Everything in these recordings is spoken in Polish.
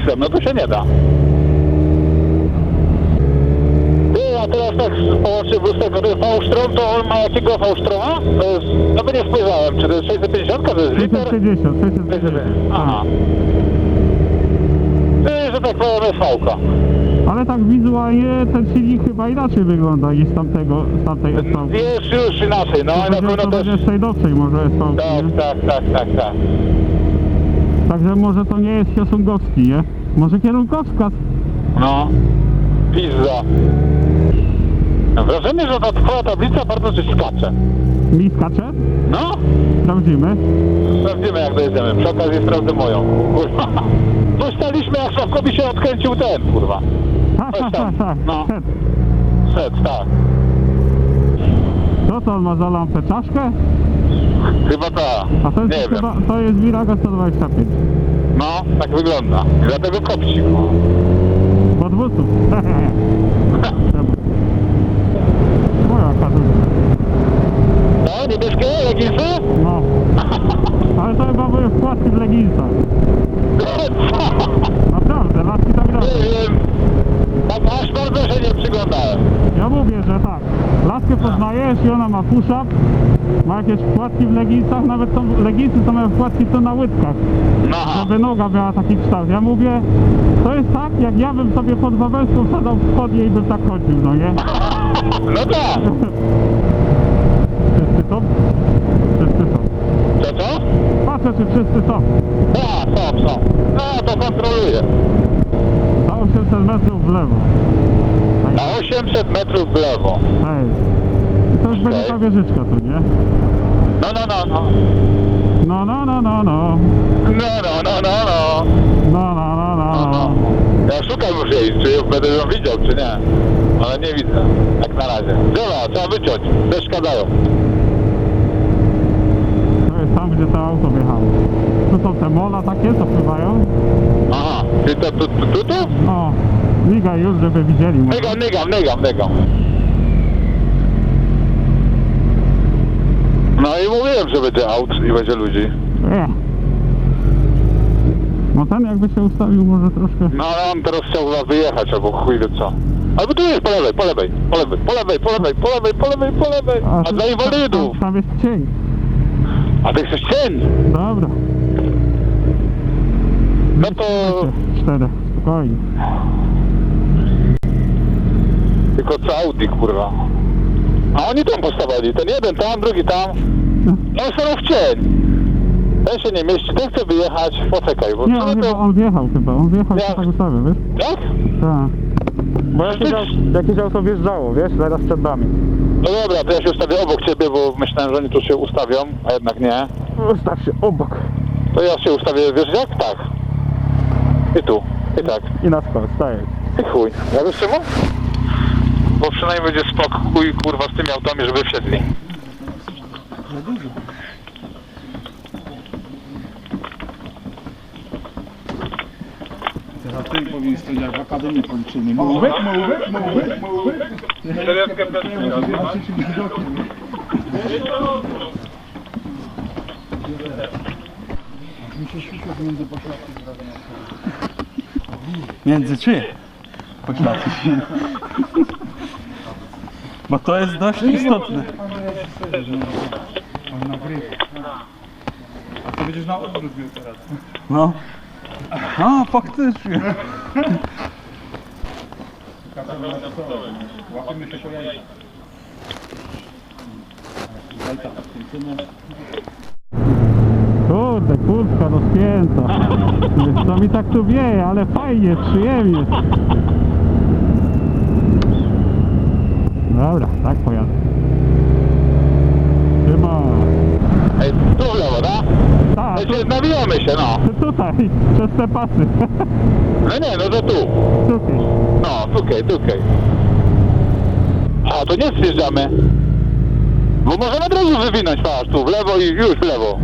X-em, no to się nie da. Ty, a teraz tak połączę bluzkę, ten V-strom, to on ma jakiego V-stroma? To jest, no by nie spojrzałem, czy to jest 650, to jest liter? 650, 650. Aha. Ty, że tak powiem, jest. Ale tak wizualnie ten silnik chyba inaczej wygląda niż z tamtego, z tamtej. Jest już inaczej, no i na To pewno też... będzie tej nowszej może SV. Tak, nie? tak, tak, tak, tak. Także może to nie jest Kiosungowski, nie? Może kierunkowskaz. No. Pizza. Wrażenie, że ta twoja tablica bardzo coś skacze. Mi skacze? No, Sprawdzimy. sprawdzimy jak dojedziemy. Przy okazji sprawdzę moją. Kurwa. Coś staliśmy jak Sławkowi się odkręcił ten, kurwa. Tak, tak, tam. tak, tak. No. Set. Set, tak. Co to on ma za lampę? Czaszkę? Chyba ta. A to Nie jest, wiem. chyba, to jest Virago 125. No, tak wygląda. I dlatego kopci. Po 200. Moja kadłuba. No, niebieskie leginsy? No. Ale to chyba były wkładki w leginsach. Naprawdę, laski tak robią. Nie wiem. Tak aż bardzo się nie przyglądałem. Ja mówię, że tak. Laskę poznajesz i ona ma push-up, ma jakieś wkładki w leginsach, nawet są leginsy to mają wkładki co na łydkach, No, żeby noga miała taki kształt. Ja mówię, to jest tak, jak ja bym sobie pod Wawelską wsadzał w spodnie i bym tak chodził, no nie? no tak. Wszyscy są? Wszyscy są. Co, co? Patrzę, czy wszyscy są. Tak, są, są. No, to kontroluję. Za 800 metrów w lewo. Na 800 metrów w lewo. Ej. To już będzie ta wieżyczka tu, nie? No, no, no, no. No, no, no, no, no. No, no, no, no, no. No, no, no, no, no. Ja szukam już jej, czy będę ją widział, czy nie. Ale nie widzę, jak na razie. Drzewa, trzeba wyciąć, przeszkadzają. To jest tam, gdzie to auto wjechało. Tu są te mola takie, co pływają. Aha, czyli to tu, tu, tu, tu? O, migaj już, żeby widzieli. może. Nygam, nygam, nygam, nygam. No i mówiłem, że będzie aut i będzie ludzi. Nie. No ten jakby się ustawił może troszkę... No ale on teraz chciał chyba wyjechać, albo chuj wie co. Albo tu jest, po lewej, po lewej, po lewej, po lewej, po lewej, po lewej, po lewej, po lewej. A dla inwalidów. Tam, tam jest cień. A ty chcesz cień? Dobra. No to Cztery, spokojnie. tylko co Audi, kurwa. A oni tam postawili, ten jeden tam, drugi tam. No są w cień. Ten się nie mieści, ten chce wyjechać, poczekaj, bo Nie, co on, to... chyba, on wjechał chyba, on wjechał i Ja- się tak ustawił, wiesz? Jak? Tak. Bo jakieś au- jakieś auto wjeżdżało, wiesz, zaraz przed nami. No dobra, to ja się ustawię obok ciebie, bo myślałem, że oni tu się ustawią, a jednak nie. Ustaw się obok. To ja się ustawię, wiesz jak? Tak. I tu, i tak. I na skład, stajesz. I chuj. Ja wiesz czemu? Bo przynajmniej będzie spokój, kurwa, z tymi autami, żeby wsiedli. Teraz ty powinien stać jak w Akademii Policyjnej. Mołówek, mołówek, mołówek, mołówek. Mi się świeciło między pośladki Między czy? Pośladki. Bo to jest dość istotne. A to będziesz na odwrót teraz. No. A, faktycznie. Się. Kurde, kurtka rozpięta. Wiesz, To mi tak tu wieje, ale fajnie, przyjemnie. Dobra, tak pojadę. Chyba. Ej, tu w lewo, tak? Tak, Ej, nawijamy się, no. tu, tutaj, przez te pasy. No nie, no to tu. Tutaj. No, tukaj, tukaj. A, to nie zjeżdżamy. Bo możemy od razu wywinąć, patrz, tu w lewo i już w lewo.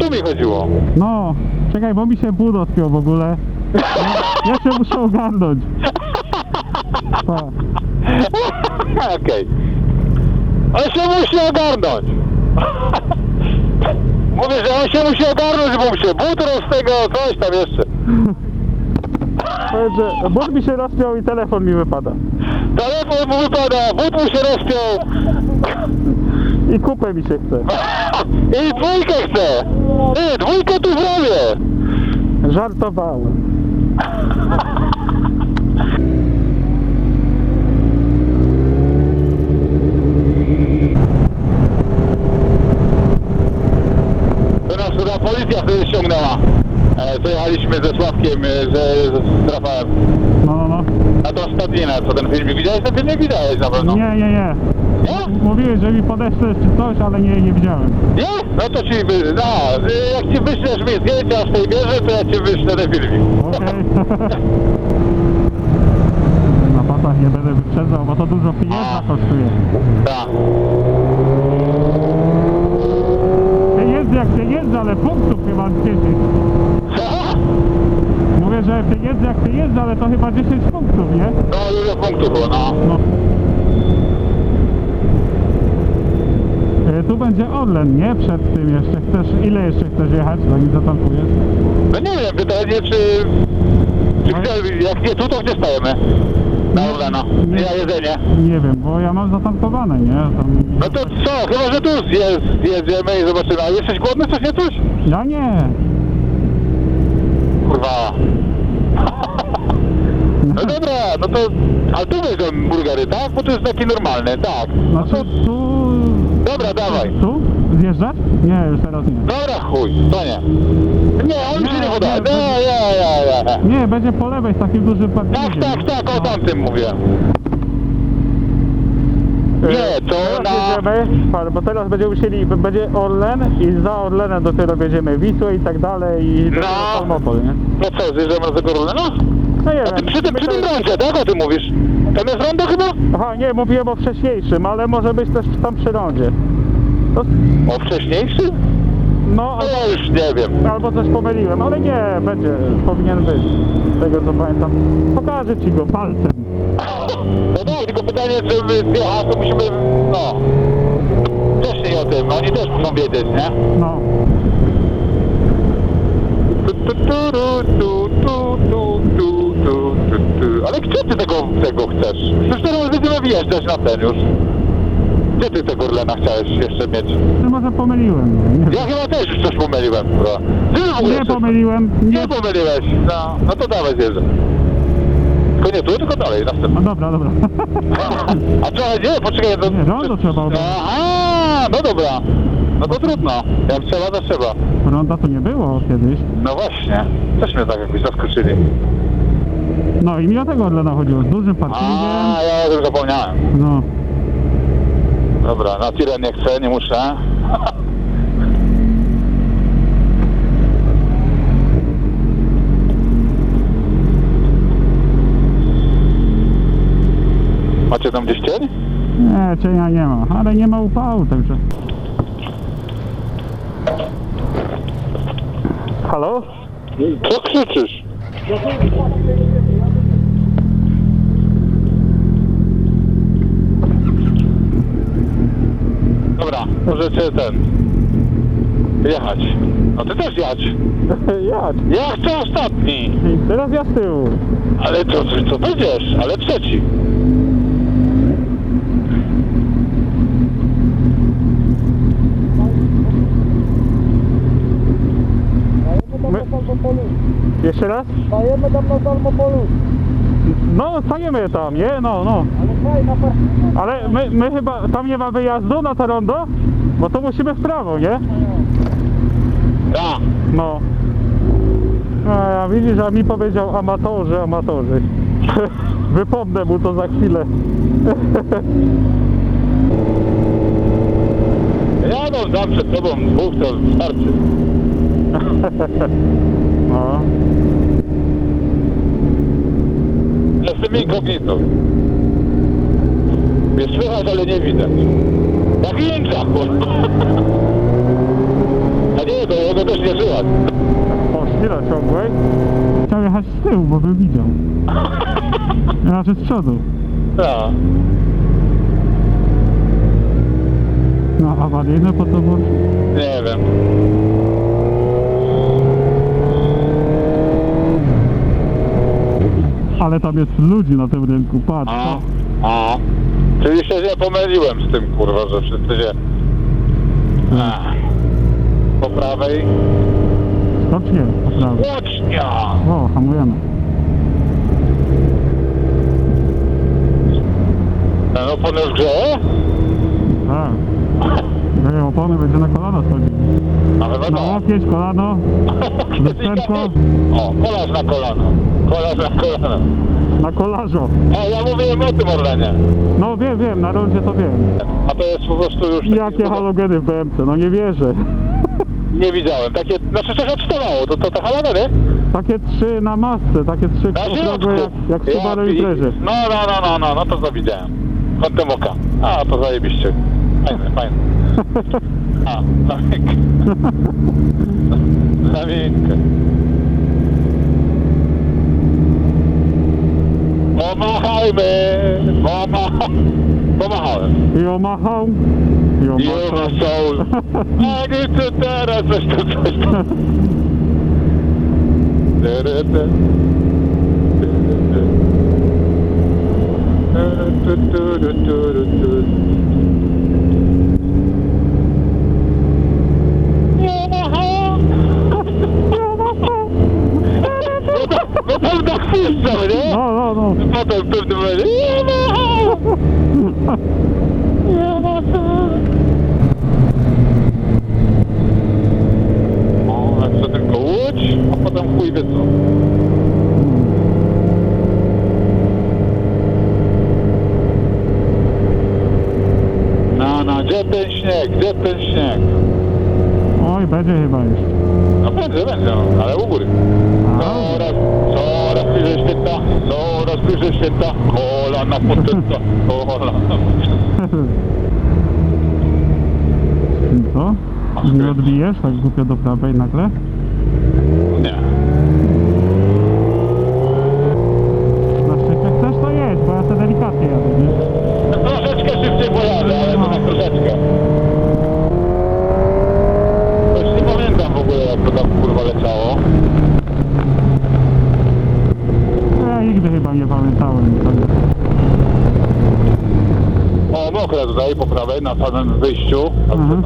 Tu mi chodziło. No, czekaj, bo mi się but odpiął w ogóle. Ja się muszę ogarnąć. Tak. Okej. On się musi ogarnąć. Mówię, że on się musi ogarnąć, bo mu się but z tego, coś tam jeszcze. Powiedz, że but mi się rozpiął i telefon mi wypada. Telefon mu wypada, but mu się rozpiął I kupę mi się chce. i dwójkę chce. Ty, dwójkę tu zrobię. Żartowałem. To nas chyba policja wtedy ściągnęła. E, co jechaliśmy ze Sławkiem, e, że z Rafałem. No, no, no. Na tą stadninę, co ten filmik widziałeś? Ten filmik widziałeś na pewno. Nie, nie, nie. Nie? Mówiłeś, że mi podeszczesz czy coś, ale nie, nie widziałem. Nie? No to ci, wy- no, y, jak ci wyślesz mi zdjęcia z tej bierze, to ja ci wyślę ten filmik. Okej. Na pasach nie będę wyprzedzał, bo to dużo pieniędzy kosztuje. Tak. Jak pieniędzy, ale punktów chyba 10. Co? Mówię, że pieniędzy jak pieniędzy, ale to chyba 10 punktów, nie? No, dużo punktów było, no. No. E, Tu będzie Orlen, nie? Przed tym jeszcze chcesz, ile jeszcze chcesz jechać, zanim zatankujesz? No nie wiem, pytanie, czy... czy gdzie, jak nie tu, to gdzie stajemy? Na Orlena. Nie. Ja jedzenie. Nie wiem, bo ja mam zatankowane, nie? Tam... No to co? Chyba, że tu zje, zjedziemy i zobaczymy. A jesteś głodny, coś nie coś? Ja nie. Kurwa. No dobra, no to... Ale tu będą burgery, tak? Bo to jest taki normalny, tak. No to... tu... Dobra, dawaj. Tu? Zjeżdżać? Nie, już teraz nie. Dobra, chuj, to nie. Nie, on mi się Nie, podaje. nie, Nie, nie, nie, nie. Nie, będzie po lewej z takim dużym Tak, tak, tak, o tamtym mówię. Nie, to Teraz na... jedziemy, pan, bo teraz będziemy musieli, będzie Orlen i za Orlenem dopiero będziemy Wisłę i tak dalej i No. dopiero Salmopol, nie? No co, zjeżdżamy z tego Orlena? No nie wiem. przy tym, przy tym rondzie, tak? O tym mówisz? Tam jest rondo chyba? Aha, nie, mówiłem o wcześniejszym, ale może być też tam przy rondzie. To, O wcześniejszy? No, No albo, ja już nie wiem. albo coś pomyliłem, ale nie, będzie, powinien być. Z tego co pamiętam. Pokażę ci go palcem. No tak, tylko pytanie, czy my zjechać, to musimy, no... Wcześniej o tym, oni też muszą wiedzieć, nie? No. Tu, tu, tu, tu, tu, tu, tu, tu, tu, tu. Ale gdzie ty tego, tego chcesz? Przecież teraz będziemy wjeżdżać na ten już. Gdzie ty tego Orlena chciałeś jeszcze mieć? Ty może pomyliłem. Nie, Ja chyba też już coś pomyliłem, kurwa. Ty w ogóle nie coś- pomyliłem. Nie. Nie pomyliłeś. No, no to dawaj zjeżdżę. Tylko nie tu, tylko dalej, No następny. dobra, dobra. A co, nie, poczekaj. To... Nie, rondo trzeba obrać. Aha, no dobra. No to trudno. Jak trzeba, to trzeba. Ronda to nie było kiedyś. No właśnie. Coś mnie tak jakoś zaskoczyli. No i mi o tego Orlena chodziło. Z dużym A, parkingiem. ja o tym zapomniałem. No. Dobra, na tyle nie chcę, nie muszę. Macie tam gdzieś cień? Nie, cienia nie ma, ale nie ma upału, także. Halo? Co krzyczysz? Dobra, możecie ten... Jechać. No ty też jadź. Jadź. Ja chcę ostatni. I teraz ja z tyłu. Ale to, to będziesz, ale trzeci. My... Jeszcze raz? Stajemy tam na Salmopolu. No, stajemy tam, nie? No, no. Ale my, my chyba, tam nie ma wyjazdu na to rondo? Bo to musimy w prawo, nie? Ja. No. A ja widzisz, a mi powiedział amatorzy, amatorzy. Wypomnę mu to za chwilę. Ja no przed tobą dwóch, to starczy. No. Jestem inkognito. Mnie słychać, ale nie widać. Jak inca, kurwa. A nie, to jego też nie słychać. O, chwila ciągłej. Chciał jechać z tyłu, bo bym widział. Znaczy z przodu. Ja. No, awaryjne po co było? Nie wiem. Ale tam jest ludzi na tym rynku, patrz. A, patrz. a. Czyli się nie pomyliłem z tym, kurwa, że wszyscy się... A. Po prawej. Skocznie, prawda. Łocznia! O, hamujemy. Ten opony już grzeje? Tak. Ej, opony będzie na kolana schodzić. A chyba Na tak. łokieć, kolano. Lusterko. O, kolarz na kolano. Kolarz na kolano. Na kolarzo. A ja mówiłem o tym Orlenie. No wiem, wiem, na rondzie to wiem. A to jest po prostu już... taki- Jakie halogeny w BMC, no nie wierzę. Nie widziałem. Takie, znaczy coś odstawało. To, to te halogeny? Takie trzy na masce, takie trzy Na środku. okrągłe jak, jak w Subaru Imprezie. No, no, no, no, no, no to co widziałem. Kątem oka. A, to zajebiście. Fajne, fajne. آه خفيك خفيك Omaha, man. Omaha. Omaha. You're my home. You're my, You're my soul. I get to that. I just to that. Nie machał. O, jak to tylko łódź, a potem chuj wie co. No, no, gdzie ten śnieg, gdzie ten śnieg? Oj, będzie chyba już. No będzie, będzie, no, ale u góry. Coraz, coraz bliżej święta, coraz bliżej święta, kolana potęta, kolana. Co? Nie odbijesz tak głupio do prawej nagle? Nie. Na szczycie chcesz to jedź, bo ja to delikatnie jadę, nie? Troszeczkę szybciej pojadę, ale to tak troszeczkę. Już nie pamiętam w ogóle jak to tam kurwa leciało. Ja nigdy chyba nie pamiętałem. Tak. O, mokre tutaj po prawej, na samym wyjściu. Mhm.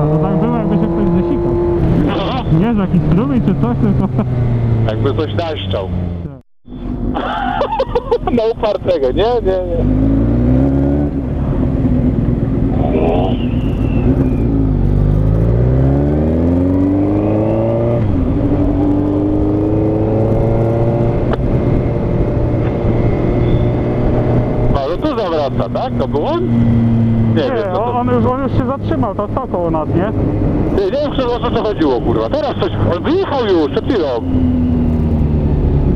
A to tak było jakby się ktoś zesikał. Aha. Nie, że jakiś strumień czy coś, tylko... Jakby coś naszczał. Na upartego, nie, nie, nie. No, no tu zawraca, tak? To był on? Nie, wiem, Nie, co to... on, już, on już się zatrzymał, to co koło nas, nie? Nie, nie wiem, o co to chodziło, kurwa. Teraz coś... On wyjechał już, przed chwilą.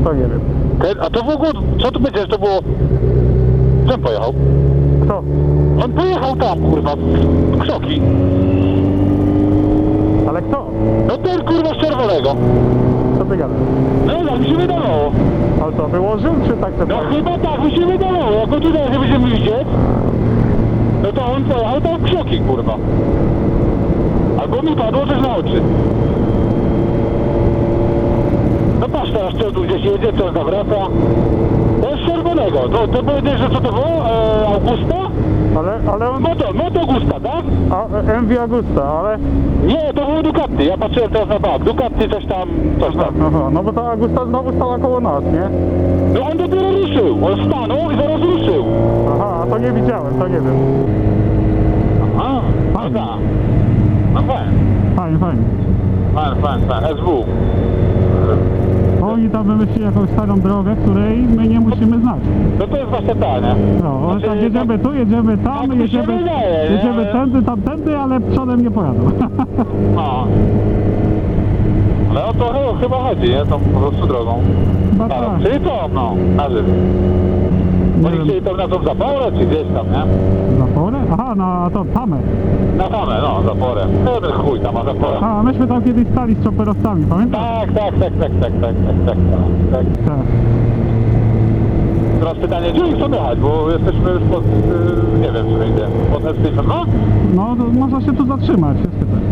To nie wiem. Ten, a to w ogóle, co tu będzie, że to było... Czym pojechał? Kto? On pojechał tam, kurwa, w krzoki. Ale kto? No ten, kurwa, z czerwonego. Ty gadasz? No, tak mi się wydawało. Ale co, wyłożył czy tak No sobie? chyba tak mi się wydawało. Jak go tutaj nie będziemy widzieć, no to on pojechał tam krzoki, kurwa. Albo mi padło coś na oczy. No patrz teraz, co tu gdzieś jedzie, co zawraca. To jest z czerwonego. To, to powiedziałeś, że co to było? E, Augusta? Ale, ale on... Moto, Moto Gusta, tak? A, MV Agusta, ale... Nie, to było Ducati. Ja patrzyłem teraz na bak. Ducati coś tam, coś tam. Aha, no bo ta Agusta znowu stała koło nas, nie? No on dopiero ruszył. On stanął i zaraz ruszył. Aha, a to nie widziałem, to nie wiem. Aha, no tak. No fajnie. Fajnie, fajnie. Fajnie, fajnie, fajnie. SW. Oni tam wymyślili jakąś starą drogę, której my nie musimy znać. No to jest właśnie ta, nie? No, ale Znaczy, tak jedziemy tu, jedziemy tam, tak mi się jedziemy, wydaje, nie? jedziemy Ale- tędy, tamtędy, ale przodem nie pojadą. No. Ale o to ch- chyba chodzi, nie? Tą po prostu drogą. Chyba tak. czyli to, no, na żywo. Oni chcieli tam na tą zaporę, czy gdzieś tam, nie? zaporę? Aha, na to tamę. Na tamę, no, zaporę. No ten chuj tam ma zaporę. A, myśmy tam kiedyś stali z czoperowcami, pamiętasz? Tak, tak, tak, tak, tak, tak, tak, tak, tak. Tak. Teraz pytanie, gdzie oni chcą jechać, bo jesteśmy już pod, y, nie wiem, czy idzie, pod Hellstation, no? No, to można się tu zatrzymać, jest pytanie.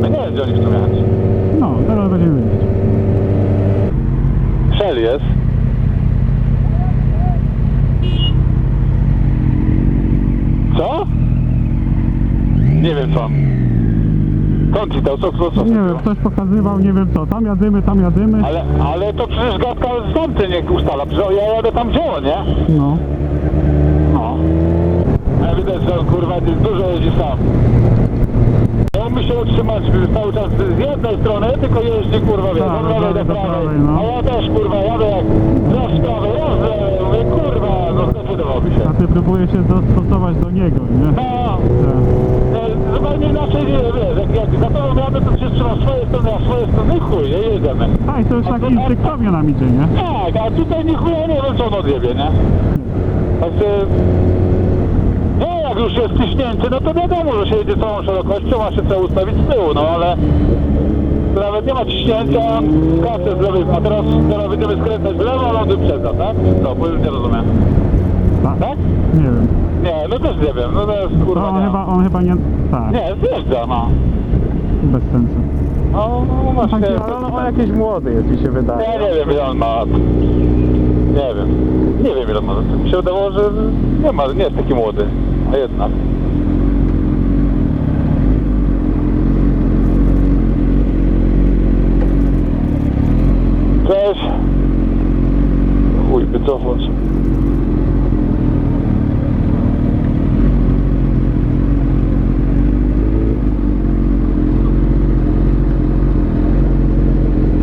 No nie wiem, gdzie oni chcą jechać. No, teraz będziemy wiedzieć. Shell jest. Co? Skąd ci to? Co, co, co? Nie wiem, ktoś pokazywał, nie wiem co, tam jadymy, tam jadymy. Ale, ale to przecież gadka z tamty nie ustala. Przecież ja jadę tam gdzie on, nie? No. No. A widać, że kurwa dużo jeździ sam. Ja muszę się utrzymać cały czas z jednej strony, tylko jeździ kurwa wie, Tak, od lewej do do prawej. no. A ja też kurwa jadę jak raz w prawej, raz w lewej. Mówię kurwa, no zdecydowałby się. A ty próbujesz się dostosować do niego, nie? No, Tak. No, zupełnie inaczej nie wiesz, jak, jak za tobą jadę, to się trzyma swojej strony, a swoje strony chuj, nie jedziemy. Tak, to już tak instynktownie nam idzie, nie? Tak, a tutaj nie chuja nie wiem co on odjebie, nie? Także... Nie, jak już jest ciśnięty, no to wiadomo, że się jedzie całą szerokością, ma się trzeba ustawić z tyłu, no ale... Nawet nie ma ciśnięcia, kasę z lewej, a teraz, teraz będziemy skręcać w lewo, a on wyprzedza, tak? No, bo już nie rozumiem. Tak. Tak? Nie wiem. Nie, no też nie wiem, no to jest kurwa on nie. chyba, on chyba nie... Tak, Nie, zjeżdża, no. bez sensu. No, no właśnie. Taki, ale on, on jakiś młody jest, mi się wydaje. Ja nie wiem ile on ma lat. Nie wiem. Nie wiem ile on ma lat. Mi się wydawało, że nie ma, nie jest taki młody. A jednak. Cześć. Chuj, wycofać.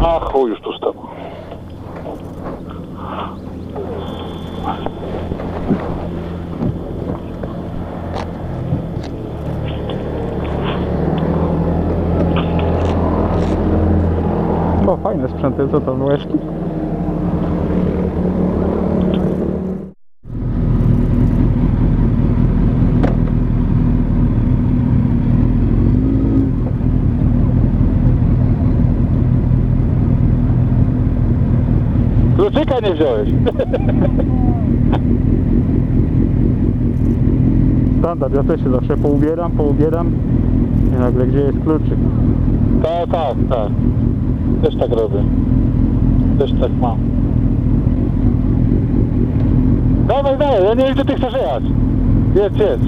A chuj już tu z tobą. O, fajne sprzęty, co to, łeszki? Kluczyka nie wziąłeś. Standard, ja też się zawsze poubieram, poubieram i nagle gdzie jest kluczyk? Tak, tak, tak. Też tak robię. Też tak mam. Dawaj, dawaj, ja nie wiem, gdzie ty chcesz jechać. Jedź, jedź.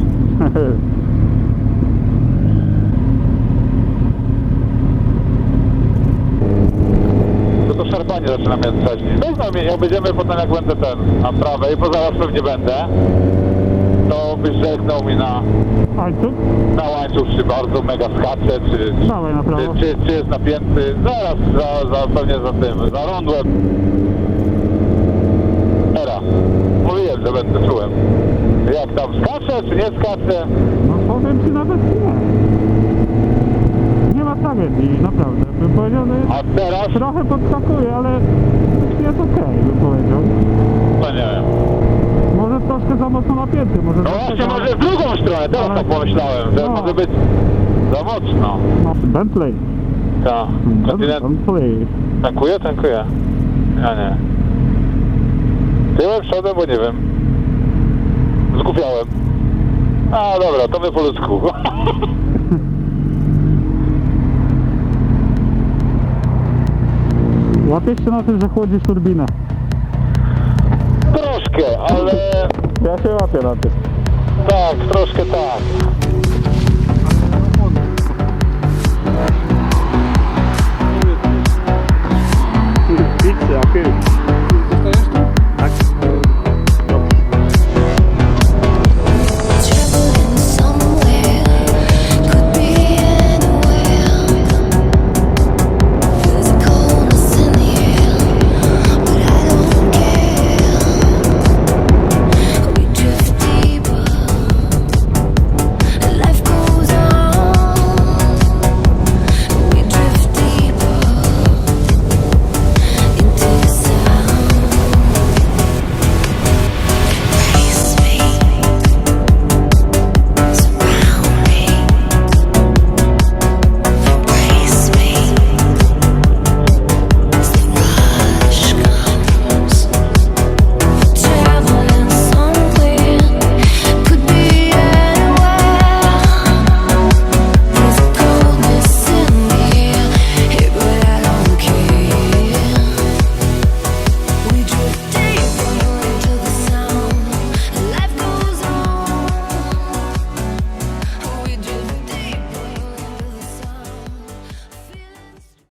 To szarpanie zaczyna mnie stać. Weź mnie, jak będziemy potem jak będę ten, na prawej, bo zaraz pewnie będę, to byś żegnał mi na, Ojcu? na łańcuch, czy bardzo mega skacze, czy, czy, Dawaj na prawo. czy, czy, czy jest napięty. Zaraz, za, za, pewnie za tym, za rondłem. Era. Mówiłem, że będę czułem. Jak tam skacze, czy nie skacze? No powiem ci nawet nie. Nie ma tragedii, naprawdę. Bym powiedział, że A teraz? trochę podskakuje, ale jest okej, bym powiedział. No nie wiem. Troszkę za mocno napięty, może No właśnie, może w drugą stronę, teraz Ale- tak pomyślałem, że No. może być za mocno. No, Bentley. Tak. Kontynent Bentley. tankuje? Tankuje. Ja nie. Tyłem, przodem, bo nie wiem. Zgubiałem. A dobra, to my po ludzku. Łapiesz się na tym, że chłodzisz turbinę. Troszkę, ale Ja się łapię na tym. tak, troszkę tak.